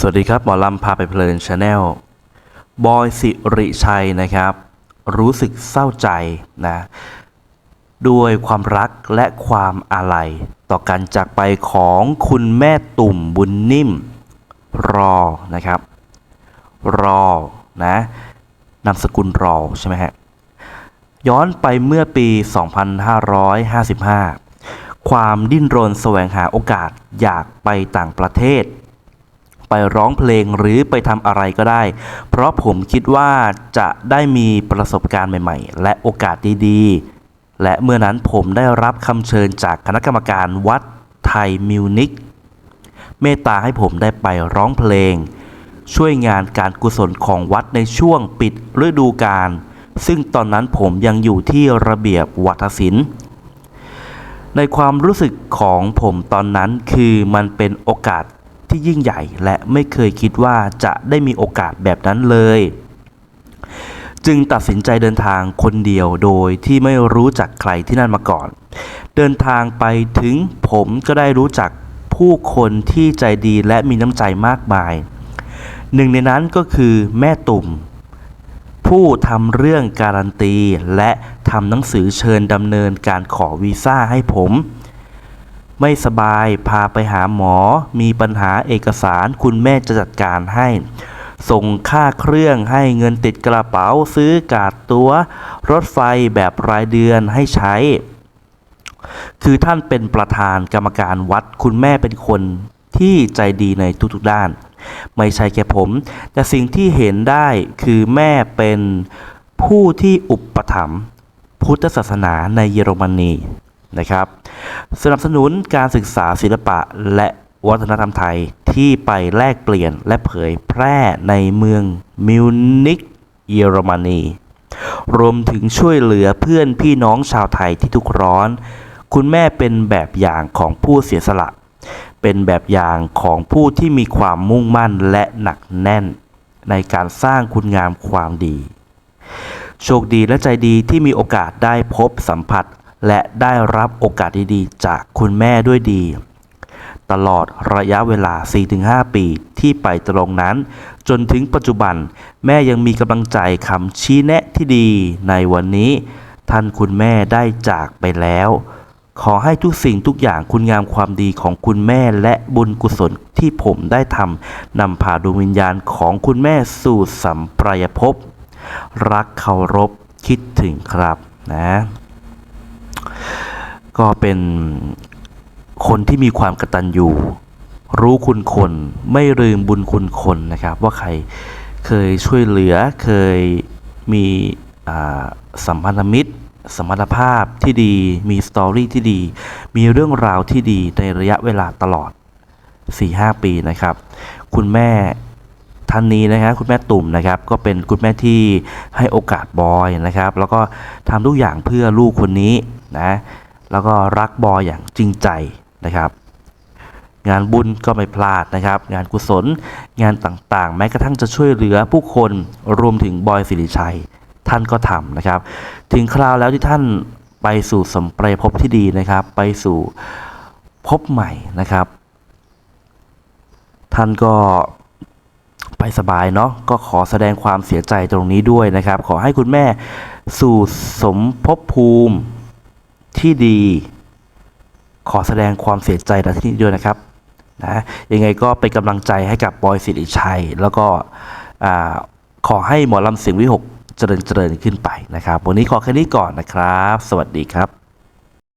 สวัสดีครับ หมอลำพาไปเพลินชาแนลบอยสิริชัยนะครับ รู้สึกเศร้าใจนะ ด้วยความรักและความอาลัย ต่อการจากไปของคุณแม่ตุ่มบุญนิ่ม รอนะครับ รอนะนามสกุลรอใช่ไหมฮะ ย้อนไปเมื่อปี 2555 ความดิ้นรนแสวงหาโอกาสอยากไปต่างประเทศ ไปร้องเพลงหรือไปทำอะไรก็ได้ เพราะผมคิดว่าจะได้มีประสบการณ์ใหม่ ๆ และโอกาสดีๆ และเมื่อนั้นผมได้รับคำเชิญจากคณะกรรมการวัดไทยมิวนิกเมตตาให้ผมได้ไปร้องเพลง ช่วยงานการกุศลของวัดในช่วงปิดฤดูกาลซึ่งตอนนั้นผมยังอยู่ที่ระเบียบวัฒศิลป์ในความรู้สึกของผมตอนนั้นคือมันเป็นโอกาส ที่ยิ่งใหญ่ และไม่เคยคิดว่าจะได้มีโอกาสแบบนั้นเลย จึงตัดสินใจเดินทางคนเดียวโดยที่ไม่รู้จักใครที่นั่นมาก่อน เดินทางไปถึงผมก็ได้รู้จักผู้คนที่ใจดีและมีน้ำใจมากมาย หนึ่งในนั้นก็คือแม่ตุ่ม ผู้ทำเรื่องการันตี และทำหนังสือเชิญดำเนินการขอวีซ่าให้ผม ไม่สบายพาไปหาหมอ มีปัญหาเอกสารคุณแม่จะจัดการให้ ส่งค่าเครื่องให้เงินติดกระเป๋าซื้อกาดตัว รถไฟแบบรายเดือนให้ใช้ คือท่านเป็นประธานกรรมการวัดคุณแม่เป็นคนที่ใจดีในทุกๆด้าน ไม่ใช่แค่ผม แต่สิ่งที่เห็นได้คือแม่เป็นผู้ที่อุปถัมภ์พุทธศาสนาในเยอรมนี นะครับ สนับสนุนการศึกษาศิลปะและวัฒนธรรมไทยที่ไปแลกเปลี่ยนและเผยแพร่ในเมืองมิวนิกเยอรมนี รวมถึงช่วยเหลือเพื่อนพี่น้องชาวไทยที่ทุกข์ร้อน คุณแม่เป็นแบบอย่างของผู้เสียสละ เป็นแบบอย่างของผู้ที่มีความมุ่งมั่นและหนักแน่น ในการสร้างคุณงามความดี โชคดีและใจดีที่มีโอกาสได้พบสัมผัส และได้รับโอกาสดีๆ จากคุณแม่ด้วยดี ตลอดระยะเวลา 4-5 ปีที่ไปตรงนั้น จนถึงปัจจุบัน แม่ยังมีกำลังใจคำชี้แนะที่ดีในวันนี้ ท่านคุณแม่ได้จากไปแล้ว ขอให้ทุกสิ่งทุกอย่างคุณงามความดีของคุณแม่และบุญกุศลที่ผมได้ทำนำพาดวงวิญญาณของคุณแม่สู่สัมปรายภพรักเคารพคิดถึงครับนะ ก็เป็นคนที่มีความกระตัญญูรู้คุณคนไม่ลืมบุญคุณคนนะครับ ว่าใครเคยช่วยเหลือเคยมีสัมพันธมิตรสมรรถภาพที่ดี มีสตอรี่ที่ดี มีเรื่องราวที่ดีในระยะเวลาตลอด 4-5 ปีนะครับ คุณแม่ท่านนี้นะครับคุณแม่ตุ่มนะครับ ก็เป็นคุณแม่ที่ให้โอกาสบอยนะครับ แล้วก็ทำทุกอย่างเพื่อลูกคนนี้นะ แล้วก็รักบอยอย่างจริงใจนะครับ งานบุญก็ไม่พลาดนะครับ งานกุศลงานต่างๆ แม้กระทั่งจะช่วยเหลือผู้คนรวมถึงบอยสิริชัยท่านก็ทำนะครับ ถึงคราวแล้วที่ท่านไปสู่สมเปรภพที่ดีนะครับ ไปสู่พบใหม่นะครับ ท่านก็ไปสบายเนาะก็ขอแสดงความเสียใจตรงนี้ด้วยนะครับ ขอให้คุณแม่สู่สมภพภูมิ ที่ดี ขอแสดงความเสียใจณที่นี้ด้วยนะครับนะยังไงก็เป็นกำลังใจให้กับบอยสิริชัย แล้วก็ขอให้หมอลำเสียงวิหกเจริญเจริญขึ้นไปนะครับ วันนี้ขอแค่นี้ก่อนนะครับ สวัสดีครับ